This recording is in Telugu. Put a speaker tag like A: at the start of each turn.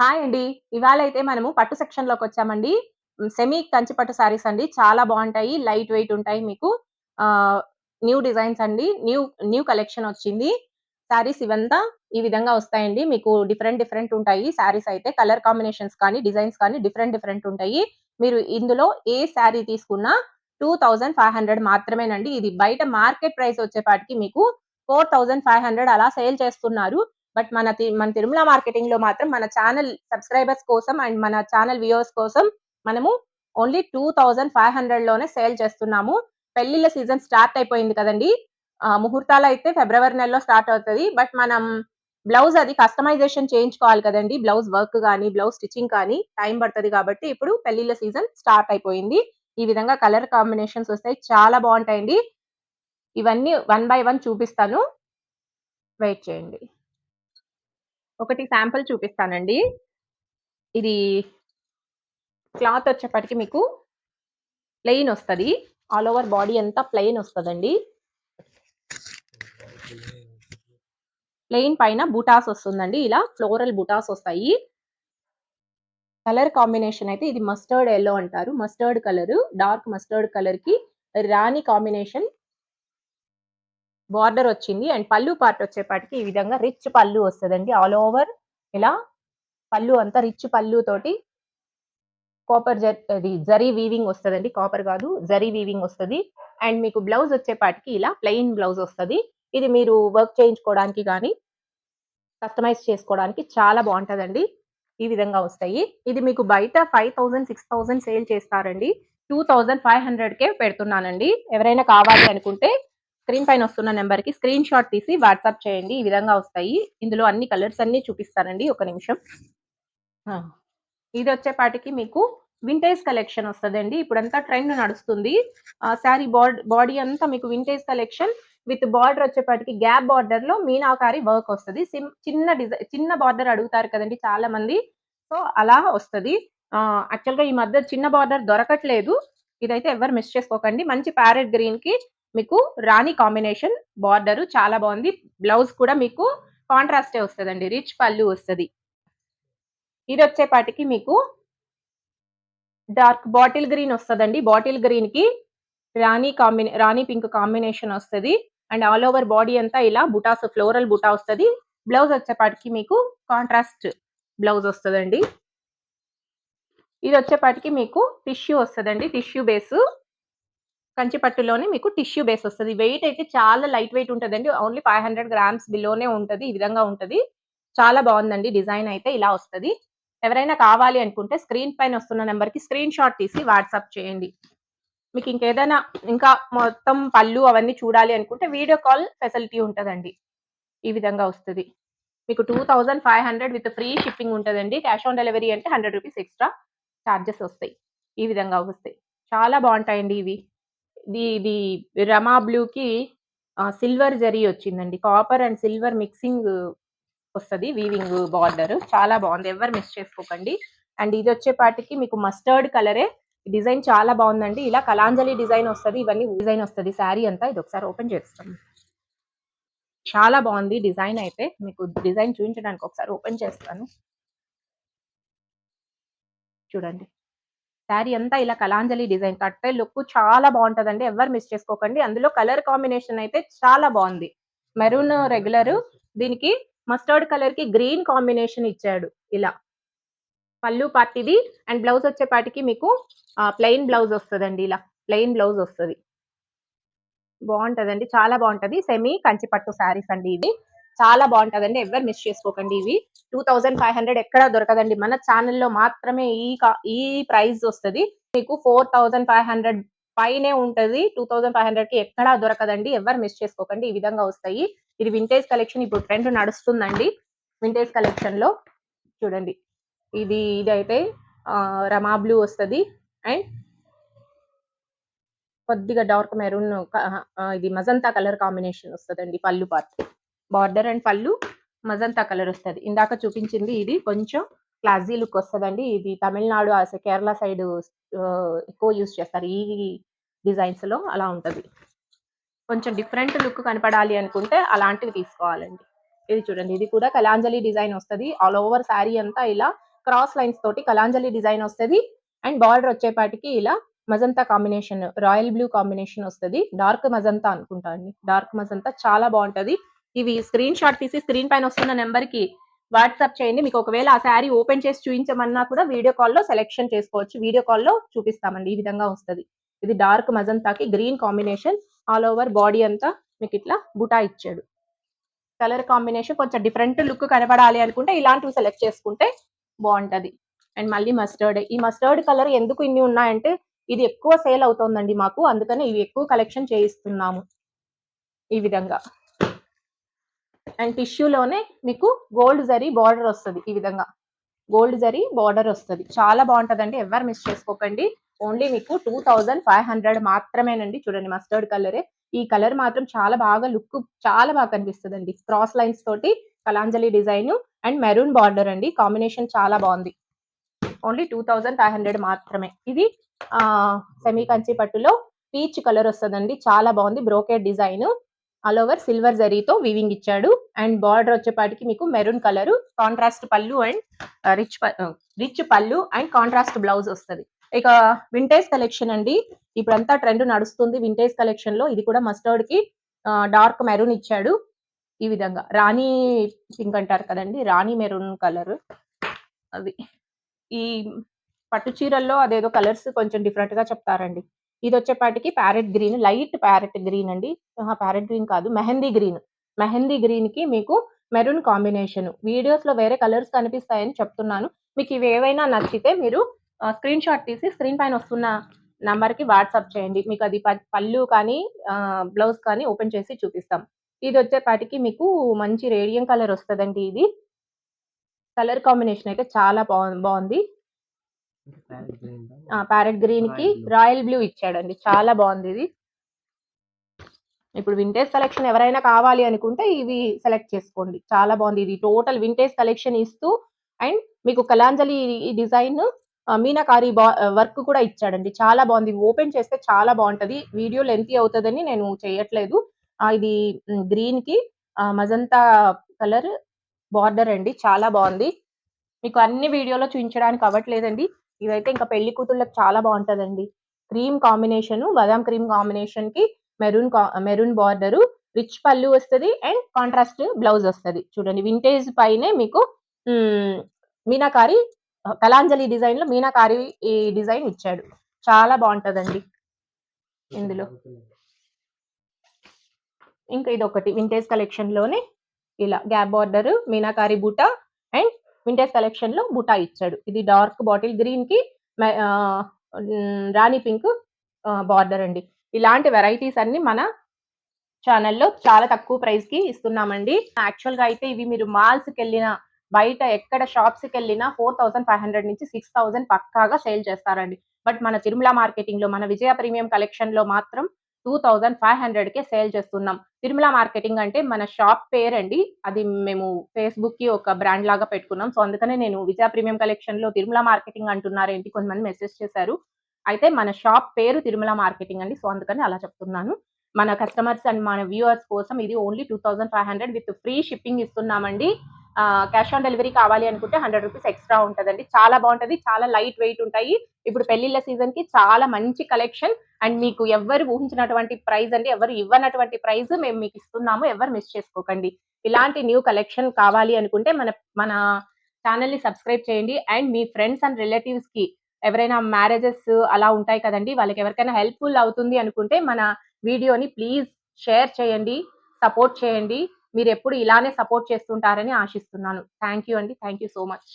A: హాయ్ అండి. ఇవాళ అయితే మనము పట్టు సెక్షన్లోకి వచ్చామండి. సెమీ కంచి పట్టు సారీస్ అండి. చాలా బాగుంటాయి లైట్ వెయిట్ ఉంటాయి మీకు. న్యూ డిజైన్స్ అండి. న్యూ న్యూ కలెక్షన్ వచ్చింది. సారీస్ ఇవంతా ఈ విధంగా వస్తాయండి. మీకు డిఫరెంట్ డిఫరెంట్ ఉంటాయి సారీస్ అయితే. కలర్ కాంబినేషన్స్ కానీ, డిజైన్స్ కానీ డిఫరెంట్ డిఫరెంట్ ఉంటాయి. మీరు ఇందులో ఏ సారీ తీసుకున్నా 2500 మాత్రమేనండి. ఇది బయట మార్కెట్ ప్రైస్ వచ్చేపాటికి మీకు 4500 అలా సేల్ చేస్తున్నారు. బట్ మన తి మన తిరుమల మార్కెటింగ్లో మాత్రం మన ఛానల్ సబ్స్క్రైబర్స్ కోసం అండ్ మన ఛానల్ వ్యూవర్స్ కోసం మనము ఓన్లీ 2500 లోనే సేల్ చేస్తున్నాము. పెళ్ళిళ్ళ సీజన్ స్టార్ట్ అయిపోయింది కదండి ముహూర్తాలు అయితే ఫిబ్రవరి నెలలో స్టార్ట్ అవుతుంది బట్ మనం బ్లౌజ్ అది కస్టమైజేషన్ చేయించుకోవాలి కదండి బ్లౌజ్ వర్క్ కానీ బ్లౌజ్ స్టిచింగ్ కానీ టైం పడుతుంది కాబట్టి ఇప్పుడు పెళ్ళిళ్ళ సీజన్ స్టార్ట్ అయిపోయింది. ఈ విధంగా కలర్ కాంబినేషన్స్ వస్తాయి. చాలా బాగుంటాయండి ఇవన్నీ వన్ బై వన్ చూపిస్తాను. వెయిట్ చేయండి. ఒకటి శాంపుల్ చూపిస్తానండి. ఇది క్లాత్ వచ్చేప్పటికి మీకు ప్లెయిన్ వస్తది. ఆల్ ఓవర్ బాడీ అంతా ప్లెయిన్ వస్తదండి. ప్లెయిన్ పైన బూటాస్ వస్తుందండి. ఇలా ఫ్లోరల్ బూటాస్ వస్తాయి. కలర్ కాంబినేషన్ అయితే ఇది మస్టర్డ్ యెల్లో అంటారు. మస్టర్డ్ కలర్ డార్క్ మస్టర్డ్ కలర్‌కి రాణి కాంబినేషన్ బార్డర్ వచ్చింది. అండ్ పళ్ళు పార్ట్ వచ్చేపాటికి ఈ విధంగా రిచ్ పళ్ళు వస్తదండి. ఆల్ ఓవర్ ఇలా పళ్ళు అంతా రిచ్ పళ్ళు తోటి కాపర్ జర్ అది జరీ వీవింగ్ వస్తుందండి కాపర్ కాదు జరీ వీవింగ్ వస్తుంది అండ్ మీకు బ్లౌజ్ వచ్చేపాటికి ఇలా ప్లెయిన్ బ్లౌజ్ వస్తది. ఇది మీరు వర్క్ చేయించుకోవడానికి కానీ కస్టమైజ్ చేసుకోవడానికి చాలా బాగుంటుందండి ఈ విధంగా వస్తాయి. ఇది మీకు బయట 5000, 6000 సేల్ చేస్తారండి. 2500కే పెడుతున్నానండి. ఎవరైనా కావాలి అనుకుంటే స్క్రీన్ పైన వస్తున్న నంబర్‌కి స్క్రీన్ షాట్ తీసి వాట్సాప్ చేయండి. ఈ విధంగా వస్తాయి. ఇందులో అన్ని కలర్స్ అన్నీ చూపిస్తానండి. ఒక నిమిషం. ఆ! ఇది వచ్చేపాటికి మీకు వింటేజ్ కలెక్షన్ వస్తదండి. ఇప్పుడంతా ట్రెండ్ నడుస్తుంది. శారీ సారీ బాడ్ బాడీ అంతా మీకు వింటేజ్ కలెక్షన్ విత్ బార్డర్ వచ్చేపాటికి గ్యాప్ బార్డర్లో మీనాకారి వర్క్ వస్తది. సిమ్ చిన్న డిజైన్ చిన్న బార్డర్ అడుగుతారు కదండి చాలా మంది. సో, అలా వస్తది. యాక్చువల్‌గా ఈ మధ్య చిన్న బార్డర్ దొరకట్లేదు. ఇదైతే ఎవ్వరు మిస్ చేసుకోకండి. మంచి ప్యారెట్ గ్రీన్‌కి మీకు రాణి కాంబినేషన్ బార్డర్ చాలా బాగుంది. బ్లౌజ్ కూడా మీకు కాంట్రాస్టే వస్తుందండి. రిచ్ పళ్ళు వస్తుంది. ఇది వచ్చేపాటికి మీకు డార్క్ బాటిల్ గ్రీన్ వస్తుందండి. బాటిల్ గ్రీన్కి రాణి కాంబినే రాణి పింక్ కాంబినేషన్ వస్తుంది. అండ్ ఆల్ ఓవర్ బాడీ అంతా ఇలా బుటాస్ ఫ్లోరల్ బుటా వస్తుంది. బ్లౌజ్ వచ్చేపాటికి మీకు కాంట్రాస్ట్ బ్లౌజ్ వస్తుందండి. ఇది వచ్చేపాటికి మీకు టిష్యూ వస్తుందండి. Tissue base. కంచి పట్టులోనే మీకు టిష్యూ బేస్ వస్తుంది వెయిట్ అయితే చాలా లైట్ వెయిట్ ఉంటుందండి ఓన్లీ 500 గ్రామ్స్ బిలోనే ఉంటది. ఈ విధంగా ఉంటది. చాలా బాగుందండి డిజైన్ అయితే ఇలా వస్తది. ఎవరైనా కావాలి అనుకుంటే స్క్రీన్ పైన వస్తున్న నెంబర్కి స్క్రీన్ షాట్ తీసి వాట్సాప్ చేయండి. మీకు ఇంకేదైనా ఇంకా మొత్తం పళ్ళు అవన్నీ చూడాలి అనుకుంటే వీడియో కాల్ ఫెసిలిటీ ఉంటుందండి ఈ విధంగా వస్తది. మీకు 2500 విత్ ఫ్రీ షిప్పింగ్ ఉంటదండి. క్యాష్ ఆన్ డెలివరీ అంటే 100 రూపీస్ ఎక్స్‌ట్రా చార్జెస్ వస్తాయి. ఈ విధంగా వస్తాయి. చాలా బాగుంటాయండి ఇవి. ఇది రమా బ్లూకి సిల్వర్ జరీ వచ్చిందండి. కాపర్ అండ్ సిల్వర్ మిక్సింగ్ వస్తది. వీవింగ్ బార్డర్ చాలా బాగుంది ఎవ్వరు మిస్ చేసుకోకండి. అండ్ ఇది వచ్చేపాటికి మీకు మస్టర్డ్ కలరే. డిజైన్ చాలా బాగుందండి ఇలా కలాంజలి డిజైన్ వస్తుంది ఇవన్నీ డిజైన్ వస్తుంది సారీ అంతా ఇది ఒకసారి ఓపెన్ చేస్తాను. చాలా బాగుంది డిజైన్ అయితే. మీకు డిజైన్ చూపించడానికి ఒకసారి ఓపెన్ చేస్తాను. చూడండి. సారీ అంతా ఇలా కలాంజలి డిజైన్ కట్టే లుక్ చాలా బాగుంటుందండి ఎవరు మిస్ చేసుకోకండి. అందులో కలర్ కాంబినేషన్ అయితే చాలా బాగుంది మెరూన్ రెగ్యులర్ దీనికి మస్టర్డ్ కలర్కి గ్రీన్ కాంబినేషన్ ఇచ్చాడు ఇలా. పళ్ళు పార్ట్ ఇది అండ్ బ్లౌజ్ వచ్చేపాటికి మీకు ప్లెయిన్ బ్లౌజ్ వస్తదండి ఇలా. ప్లెయిన్ బ్లౌజ్ వస్తది. బాగుంటుందండి చాలా బాగుంటుంది సెమీ కంచిపట్టు శారీస్ సారీస్ అండి ఇది చాలా బావుంటదండి. ఎవ్వరు మిస్ చేసుకోకండి ఇవి. 2500 ఎక్కడ దొరకదండి. మన ఛానల్లో మాత్రమే ఈ ఈ ప్రైస్ వస్తది. మీకు 4500 పైనే ఉంటది. 2500కి ఎక్కడా దొరకదండి. ఎవ్వరు మిస్ చేసుకోకండి. ఈ విధంగా వస్తాయి. ఇది వింటేజ్ కలెక్షన్ ఇప్పుడు ట్రెండ్ నడుస్తుందండి. వింటేజ్ కలెక్షన్లో చూడండి. ఇది ఇదైతే అయితే రమా బ్లూ వస్తది. అండ్ కొద్దిగా డార్క్ మెరూన్ ఇది మజంతా కలర్ కాంబినేషన్ వస్తదండి పళ్ళు పార్ట్. బార్డర్ అండ్ పళ్ళు మజంతా కలర్ వస్తది. ఇందాక చూపించింది ఇది కొంచెం క్లాజీ లుక్ వస్తదండి. ఇది తమిళనాడు కేరళ సైడ్ ఎక్కువ యూజ్ చేస్తారు. ఈ డిజైన్స్‌లో అలా ఉంటది. కొంచెం డిఫరెంట్ లుక్ కనపడాలి అనుకుంటే అలాంటివి తీసుకోవాలండి. ఇది చూడండి ఇది కూడా కలాంజలి డిజైన్ వస్తది ఆల్ ఓవర్ శారీ అంతా ఇలా క్రాస్ లైన్స్ తోటి కలాంజలి డిజైన్ వస్తది అండ్ బార్డర్ వచ్చేపాటికి ఇలా magenta combination royal blue combination వస్తది డార్క్ మజంతా అనుకుంటా అండి డార్క్ మజంతా చాలా బాగుంటది ఇవి స్క్రీన్ షాట్ తీసి స్క్రీన్ పైన వస్తున్న నెంబర్కి వాట్సాప్ చేయండి. మీకు ఒకవేళ ఆ శారీ ఓపెన్ చేసి చూపించమన్నా కూడా వీడియో కాల్లో సెలెక్షన్ చేసుకోవచ్చు. వీడియో కాల్లో చూపిస్తామండి. ఈ విధంగా వస్తది. ఇది dark మజంతాకి green combination all over body అంతా మీకు ఇట్లా బుటా ఇచ్చాడు. కలర్ కాంబినేషన్ కొంచెం డిఫరెంట్ లుక్ కనబడాలి అనుకుంటే ఇలాంటివి సెలెక్ట్ చేసుకుంటే బాగుంటది. అండ్ మళ్ళీ మస్టర్డ్ ఈ మస్టర్డ్ కలర్ ఎందుకు ఇన్ని ఉన్నాయంటే ఇది ఎక్కువ సేల్ అవుతోందండి మాకు. అందుకనే ఇవి ఎక్కువ కలెక్షన్ చేయిస్తున్నాము. ఈ విధంగా. అండ్ టిష్యూలోనే మీకు గోల్డ్ జరీ బార్డర్ వస్తుంది ఈ విధంగా. గోల్డ్ జరీ బార్డర్ వస్తుంది. చాలా బాగుంటుందండి. ఎవరు మిస్ చేసుకోకండి. ఓన్లీ మీకు టూ థౌజండ్ ఫైవ్ హండ్రెడ్ మాత్రమేనండి. చూడండి మస్టర్డ్ కలరే ఈ కలర్ మాత్రం చాలా బాగా లుక్ చాలా బాగా కనిపిస్తుంది అండి క్రాస్ లైన్స్ తోటి Kalanjali design and maroon border అండి. కాంబినేషన్ చాలా బాగుంది. Only two thousand five hundred మాత్రమే. ఇది సెమీ కంచి పట్టులో పీచ్ కలర్ వస్తుందండి. చాలా బాగుంది. Brocade design all over silver జరీతో వీవింగ్ ఇచ్చాడు. అండ్ బార్డర్ వచ్చేపాటికి మీకు మెరూన్ కలర్ కాంట్రాస్ట్ పళ్ళు అండ్ రిచ్ రిచ్ పళ్ళు అండ్ కాంట్రాస్ట్ బ్లౌజ్ వస్తుంది. ఇక వింటేజ్ కలెక్షన్ అండి. ఇప్పుడంతా ట్రెండ్ నడుస్తుంది. వింటేజ్ కలెక్షన్లో ఇది కూడా మస్టర్డ్కి డార్క్ మెరూన్ ఇచ్చాడు. ఈ విధంగా. రాణి పింక్ అంటారు కదండి. రాణి మెరూన్ కలర్ అది ఈ పట్టు చీరల్లో అదేదో కలర్స్ కొంచెం డిఫరెంట్గా చెప్తారండి. ఇది వచ్చేపాటికి parrot green light parrot green అండి. ప్యారెట్ గ్రీన్ కాదు మెహందీ గ్రీన్. మెహందీ గ్రీన్కి మీకు మెరూన్ కాంబినేషన్. వీడియోస్లో వేరే కలర్స్ కనిపిస్తాయని చెప్తున్నాను. మీకు ఇవి ఏవైనా నచ్చితే మీరు స్క్రీన్ షాట్ తీసి స్క్రీన్ పైన వస్తున్న నంబర్కి వాట్సాప్ చేయండి. మీకు అది పళ్ళు కానీ బ్లౌజ్ కానీ ఓపెన్ చేసి చూపిస్తాం. ఇది వచ్చేపాటికి మీకు మంచి రేడియం కలర్ వస్తుందండి ఇది. కలర్ కాంబినేషన్ అయితే చాలా బాగుంది ప్యారెట్ గ్రీన్కి? Royal blue. ఇచ్చాడండి. చాలా బాగుంది ఇది. ఇప్పుడు వింటేజ్ కలెక్షన్ ఎవరైనా కావాలి అనుకుంటే ఇవి సెలెక్ట్ చేసుకోండి. చాలా బాగుంది ఇది. టోటల్ వింటేజ్ కలెక్షన్ ఇస్తూ అండ్ మీకు కలాంజలి డిజైన్ మీనాకారి వర్క్ కూడా ఇచ్చాడండి. చాలా బాగుంది. ఓపెన్ చేస్తే చాలా బాగుంటది. వీడియో లెంతీ అవుతుందని నేను చేయట్లేదు. ఇది గ్రీన్కి మజంతా కలర్ బార్డర్ అండి. చాలా బాగుంది. మీకు అన్ని వీడియోలో చూపించడానికి అవ్వట్లేదండి. ఇదైతే ఇంకా పెళ్ళి కూతుళ్ళకి చాలా బాగుంటదండి. క్రీమ్ కాంబినేషన్ బదాం క్రీమ్ కాంబినేషన్కి మెరూన్ మెరూన్ బార్డర్ రిచ్ పళ్ళు వస్తుంది అండ్ కాంట్రాస్ట్ బ్లౌజ్ వస్తుంది. చూడండి వింటేజ్ పైనే మీకు మీనాకారి కలాంజలి డిజైన్లో మీనాకారి ఈ డిజైన్ ఇచ్చాడు. చాలా బాగుంటదండి. ఇందులో. ఇంకా ఇది ఒకటి వింటేజ్ కలెక్షన్లోనే ఇలా gap border meenakari బూట and vintage కలెక్షన్లో బూటా ఇచ్చాడు. ఇది డార్క్ బాటిల్ గ్రీన్కి రాణి పింక్ బార్డర్ అండి. ఇలాంటి వెరైటీస్ అన్ని మన ఛానల్లో చాలా తక్కువ ప్రైస్కి ఇస్తున్నామండి. యాక్చువల్గా అయితే ఇవి మీరు మాల్స్కి వెళ్ళిన బయట ఎక్కడ షాప్స్కి వెళ్ళినా ఫోర్ థౌసండ్ ఫైవ్ హండ్రెడ్ నుంచి సిక్స్ థౌసండ్ పక్కాగా సేల్ చేస్తారండి. బట్ మన తిరుమల మార్కెటింగ్లో మన విజయ ప్రీమియం కలెక్షన్లో మాత్రం టూ థౌజండ్ ఫైవ్ హండ్రెడ్కే సేల్ చేస్తున్నాం. తిరుమల మార్కెటింగ్ అంటే మన షాప్ పేరండి. అది మేము ఫేస్బుక్కి ఒక బ్రాండ్ లాగా పెట్టుకున్నాం. సో అందుకనే నేను విజయ ప్రీమియం కలెక్షన్లో తిరుమల మార్కెటింగ్ అంటున్నారు ఏంటి కొంతమంది మెసేజ్ చేశారు. అయితే మన షాప్ పేరు తిరుమల మార్కెటింగ్ అండి. సో అందుకని అలా చెప్తున్నాను. మన కస్టమర్స్ అండ్ మన వ్యూవర్స్ కోసం ఇది only two thousand five hundred with free shipping ఇస్తున్నామండి. క్యాష్ ఆన్ డెలివరీ కావాలి అనుకుంటే హండ్రెడ్ రూపీస్ ఎక్స్ట్రా ఉంటుందండి. చాలా బాగుంటుంది చాలా లైట్ వెయిట్ ఉంటాయి. ఇప్పుడు పెళ్ళిళ్ళ సీజన్కి చాలా మంచి కలెక్షన్ అండ్ మీకు ఎవరు ఊహించినటువంటి ప్రైస్ అండి ఎవరు ఇవ్వనటువంటి ప్రైస్ మేము మీకు ఇస్తున్నాము ఎవరు మిస్ చేసుకోకండి. ఇలాంటి న్యూ కలెక్షన్ కావాలి అనుకుంటే మన మన ఛానల్ని సబ్స్క్రైబ్ చేయండి అండ్ మీ ఫ్రెండ్స్ అండ్ రిలేటివ్స్కి ఎవరైనా మ్యారేజెస్ అలా ఉంటాయి కదండి వాళ్ళకి ఎవరికైనా హెల్ప్ఫుల్ అవుతుంది అనుకుంటే మన వీడియోని ప్లీజ్ షేర్ చేయండి సపోర్ట్ చేయండి. మీరు ఎప్పుడు ఇలానే సపోర్ట్ చేస్తుంటారని ఆశిస్తున్నాను. థ్యాంక్ యూ అండి. Thank you so much.